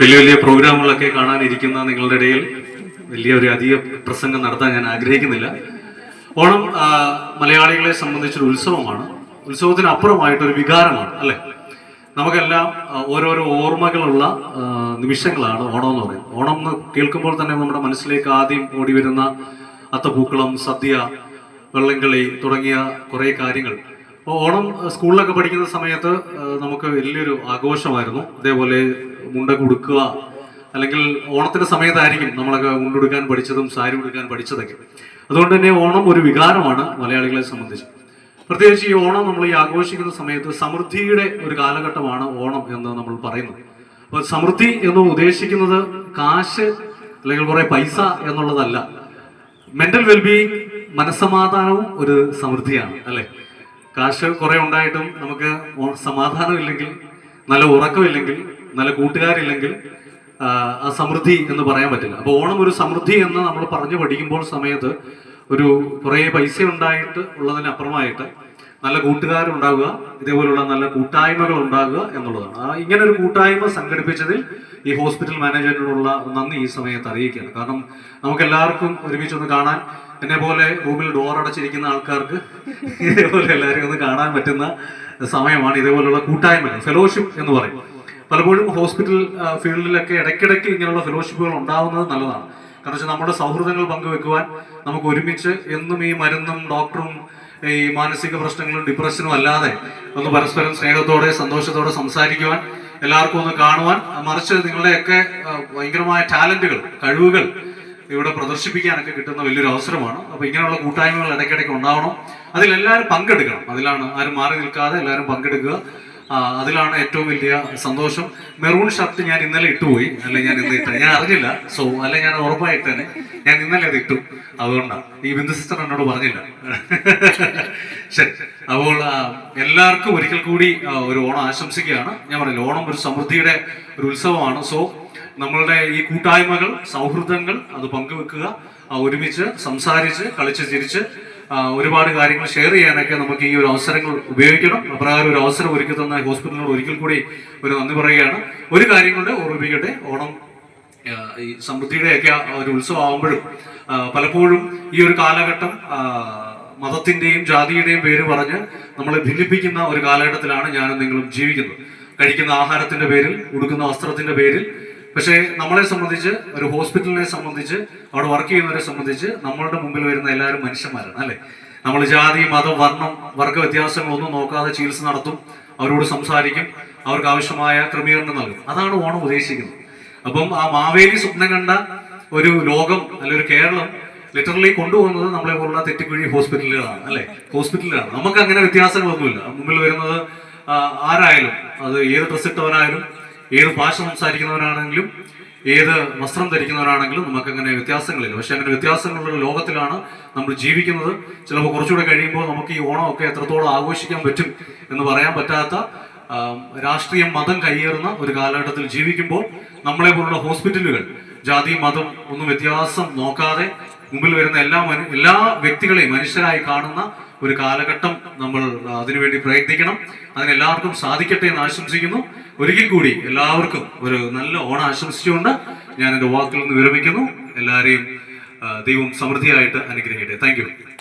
വലിയ വലിയ പ്രോഗ്രാമുകളൊക്കെ കാണാനിരിക്കുന്ന നിങ്ങളുടെ ഇടയിൽ വലിയ ഒരു അധിക പ്രസംഗം നടത്താൻ ഞാൻ ആഗ്രഹിക്കുന്നില്ല. ഓണം മലയാളികളെ സംബന്ധിച്ചൊരു ഉത്സവമാണ്. ഉത്സവത്തിന് അപ്പുറമായിട്ടൊരു വികാരമാണ് അല്ലേ? നമുക്കെല്ലാം ഓരോരോ ഓർമ്മകളുള്ള നിമിഷങ്ങളാണ് ഓണം എന്ന് പറയുന്നത്. ഓണം എന്ന് കേൾക്കുമ്പോൾ തന്നെ നമ്മുടെ മനസ്സിലേക്ക് ആദ്യം ഓടി വരുന്ന അത്തപ്പൂക്കളം സദ്യ വെള്ളംകളി തുടങ്ങിയ കുറേ കാര്യങ്ങൾ അപ്പോൾ ഓണം സ്കൂളിലൊക്കെ പഠിക്കുന്ന സമയത്ത് നമുക്ക് വലിയൊരു ആഘോഷമായിരുന്നു. അതേപോലെ മുണ്ട കൊടുക്കുക അല്ലെങ്കിൽ ഓണത്തിന്റെ സമയത്തായിരിക്കും നമ്മളൊക്കെ മുണ്ടുടുക്കാൻ പഠിച്ചതും സാരി ഉടുക്കാൻ പഠിച്ചതൊക്കെ. അതുകൊണ്ട് തന്നെ ഓണം ഒരു വികാരമാണ് മലയാളികളെ സംബന്ധിച്ച്. പ്രത്യേകിച്ച് ഈ ഓണം നമ്മൾ ഈ ആഘോഷിക്കുന്ന സമയത്ത് സമൃദ്ധിയുടെ ഒരു കാലഘട്ടമാണ് ഓണം എന്ന് നമ്മൾ പറയുന്നു അപ്പോൾ സമൃദ്ധി എന്ന് ഉദ്ദേശിക്കുന്നത് കാശ് അല്ലെങ്കിൽ കുറേ പൈസ എന്നുള്ളതല്ല. മെന്റൽ വെൽബീയിങ് മനസ്സമാധാനവും ഒരു സമൃദ്ധിയാണ് അല്ലെ? കാശ് കുറെ ഉണ്ടായിട്ടും നമുക്ക് സമാധാനമില്ലെങ്കിൽ നല്ല ഉറക്കമില്ലെങ്കിൽ നല്ല കൂട്ടുകാരില്ലെങ്കിൽ ആ, സമൃദ്ധി എന്ന് പറയാൻ പറ്റില്ല. അപ്പോൾ ഓണം ഒരു സമൃദ്ധി എന്ന് നമ്മൾ പറഞ്ഞു പഠിക്കുമ്പോൾ സമയത്ത് ഒരു കുറേ പൈസ ഉണ്ടായിട്ട് ഉള്ളതിന് അപ്പുറമായിട്ട് നല്ല കൂട്ടുകാരുണ്ടാവുക ഇതേപോലുള്ള നല്ല കൂട്ടായ്മകൾ ഉണ്ടാകുക എന്നുള്ളതാണ്. ഇങ്ങനെ ഒരു കൂട്ടായ്മ സംഘടിപ്പിച്ചതിൽ ഈ ഹോസ്പിറ്റൽ മാനേജറിനോടുള്ള നന്ദി ഈ സമയത്ത് അറിയിക്കുകയാണ്. കാരണം നമുക്ക് എല്ലാവർക്കും ഒരുമിച്ച് ഒന്ന് കാണാൻ എന്നെ പോലെ റൂമിൽ ഡോർ അടച്ചിരിക്കുന്ന ആൾക്കാർക്ക് ഇതേപോലെ എല്ലാവരെയും ഒന്ന് കാണാൻ പറ്റുന്ന സമയമാണ് ഇതേപോലുള്ള കൂട്ടായ്മ ഫെലോഷിപ്പ് എന്ന് പറയും. പലപ്പോഴും ഹോസ്പിറ്റൽ ഫീൽഡിലൊക്കെ ഇടയ്ക്കിടയ്ക്ക് ഇങ്ങനെയുള്ള ഫെലോഷിപ്പുകൾ ഉണ്ടാവുന്നത് നല്ലതാണ്. കാരണം വെച്ചാൽ നമ്മുടെ സൗഹൃദങ്ങൾ പങ്കുവെക്കുവാൻ നമുക്ക് ഒരുമിച്ച് എന്നും ഈ മരുന്നും ഡോക്ടറും ഈ മാനസിക പ്രശ്നങ്ങളും ഡിപ്രഷനും അല്ലാതെ ഒന്ന് പരസ്പരം സ്നേഹത്തോടെ സന്തോഷത്തോടെ സംസാരിക്കുവാൻ എല്ലാവർക്കും ഒന്ന് കാണുവാൻ മറിച്ച് നിങ്ങളുടെയൊക്കെ ഭയങ്കരമായ ടാലന്റുകൾ കഴിവുകൾ ഇവിടെ പ്രദർശിപ്പിക്കാനൊക്കെ കിട്ടുന്ന വലിയൊരു അവസരമാണ്. അപ്പൊ ഇങ്ങനെയുള്ള കൂട്ടായ്മകൾ ഇടയ്ക്കിടയ്ക്ക് ഉണ്ടാവണം. അതിൽ എല്ലാവരും പങ്കെടുക്കണം. അതിലാണ് ആരും മാറി നിൽക്കാതെ എല്ലാവരും പങ്കെടുക്കുക. അതിലാണ് ഏറ്റവും വലിയ സന്തോഷം. മെറൂൺ ഷർട്ട് ഞാൻ ഇന്നലെ ഇട്ടുപോയി. അല്ലെ ഞാൻ ഇന്ന് ഇട്ട ഞാൻ അറിഞ്ഞില്ല. സോ അല്ലെ ഞാൻ ഉറപ്പായിട്ട് തന്നെ ഞാൻ ഇന്നലെ അത് ഇട്ടു. അതുകൊണ്ടാണ് ഈ ബിന്ദു സിസ്റ്റർ എന്നോട് പറഞ്ഞില്ല. ശരി. അപ്പോൾ എല്ലാവർക്കും ഒരിക്കൽ കൂടി ഒരു ഓണം ആശംസിക്കുകയാണ്. ഞാൻ പറഞ്ഞില്ല ഓണം ഒരു സമൃദ്ധിയുടെ ഒരു ഉത്സവമാണ്. സോ നമ്മളുടെ ഈ കൂട്ടായ്മകൾ സൗഹൃദങ്ങൾ അത് പങ്കുവെക്കുക ഒരുമിച്ച് സംസാരിച്ച് കളിച്ച് ചിരിച്ച് ഒരുപാട് കാര്യങ്ങൾ ഷെയർ ചെയ്യാനൊക്കെ നമുക്ക് ഈ ഒരു അവസരങ്ങൾ ഉപയോഗിക്കണം. അപ്രകാരം ഒരു അവസരം ഒരുക്കി തന്ന ഹോസ്പിറ്റലിനോട് ഒരിക്കൽ കൂടി ഒരു നന്ദി പറയുകയാണ്. ഒരു കാര്യം കൊണ്ട് ഓർമ്മിപ്പിക്കട്ടെ ഓണം ഈ സമൃദ്ധിയുടെയൊക്കെ ഒരു ഉത്സവം ആകുമ്പോഴും പലപ്പോഴും ഈ ഒരു കാലഘട്ടം മതത്തിന്റെയും ജാതിയുടെയും പേര് പറഞ്ഞ് നമ്മളെ ഭിന്നിപ്പിക്കുന്ന ഒരു കാലഘട്ടത്തിലാണ് ഞാനും നിങ്ങളും ജീവിക്കുന്നത്. കഴിക്കുന്ന ആഹാരത്തിന്റെ പേരിൽ ഉടുക്കുന്ന വസ്ത്രത്തിന്റെ പേരിൽ പക്ഷേ നമ്മളെ സംബന്ധിച്ച് ഒരു ഹോസ്പിറ്റലിനെ സംബന്ധിച്ച് അവിടെ വർക്ക് ചെയ്യുന്നവരെ സംബന്ധിച്ച് നമ്മളുടെ മുമ്പിൽ വരുന്ന എല്ലാവരും മനുഷ്യന്മാരാണ് അല്ലേ? നമ്മൾ ജാതി മതം വർണം വർഗ വ്യത്യാസങ്ങളൊന്നും നോക്കാതെ ചികിത്സ നടത്തും അവരോട് സംസാരിക്കും അവർക്ക് ആവശ്യമായ ക്രമീകരണം നൽകും. അതാണ് ഓണം ഉദ്ദേശിക്കുന്നത്. അപ്പം ആ മാവേലി സ്വപ്നം കണ്ട ഒരു ലോകം അല്ലെ ഒരു കേരളം ലിറ്ററലി കൊണ്ടുപോകുന്നത് നമ്മളെ പോലുള്ള തെറ്റിക്കുഴി ഹോസ്പിറ്റലുകളാണ് അല്ലെ? ഹോസ്പിറ്റലുകളാണ്. നമുക്ക് അങ്ങനെ വ്യത്യാസങ്ങളൊന്നുമില്ല. മുമ്പിൽ വരുന്നത് ആരായാലും അത് ഏത് ഡ്രസ് ഇട്ടവനായാലും ഏത് ഭാഷ സംസാരിക്കുന്നവരാണെങ്കിലും ഏത് വസ്ത്രം ധരിക്കുന്നവരാണെങ്കിലും നമുക്ക് അങ്ങനെ വ്യത്യാസങ്ങളില്ല. പക്ഷെ അങ്ങനെ വ്യത്യാസങ്ങളുള്ള ലോകത്തിലാണ് നമ്മൾ ജീവിക്കുന്നത്. ചിലപ്പോൾ കുറച്ചുകൂടെ കഴിയുമ്പോൾ നമുക്ക് ഈ ഓണമൊക്കെ എത്രത്തോളം ആഘോഷിക്കാൻ പറ്റും എന്ന് പറയാൻ പറ്റാത്ത രാഷ്ട്രീയം മതം കയ്യേറുന്ന ഒരു കാലഘട്ടത്തിൽ ജീവിക്കുമ്പോൾ നമ്മളെ പോലുള്ള ഹോസ്പിറ്റലുകൾ ജാതി മതം ഒന്നും വ്യത്യാസം നോക്കാതെ മുമ്പിൽ വരുന്ന എല്ലാ എല്ലാ വ്യക്തികളെയും മനുഷ്യരായി കാണുന്ന ഒരു കാലഘട്ടം നമ്മൾ അതിനുവേണ്ടി പ്രയത്നിക്കണം. അതിനെല്ലാവർക്കും സാധിക്കട്ടെ എന്ന് ആശംസിക്കുന്നു. ഒരിക്കൽ കൂടി എല്ലാവർക്കും ഒരു നല്ല ഓണം ആശംസിച്ചുകൊണ്ട് ഞാൻ എന്റെ വാക്കിൽ നിന്ന് വിരമിക്കുന്നു. എല്ലാവരെയും ദൈവം സമൃദ്ധിയായിട്ട് അനുഗ്രഹിക്കട്ടെ. താങ്ക്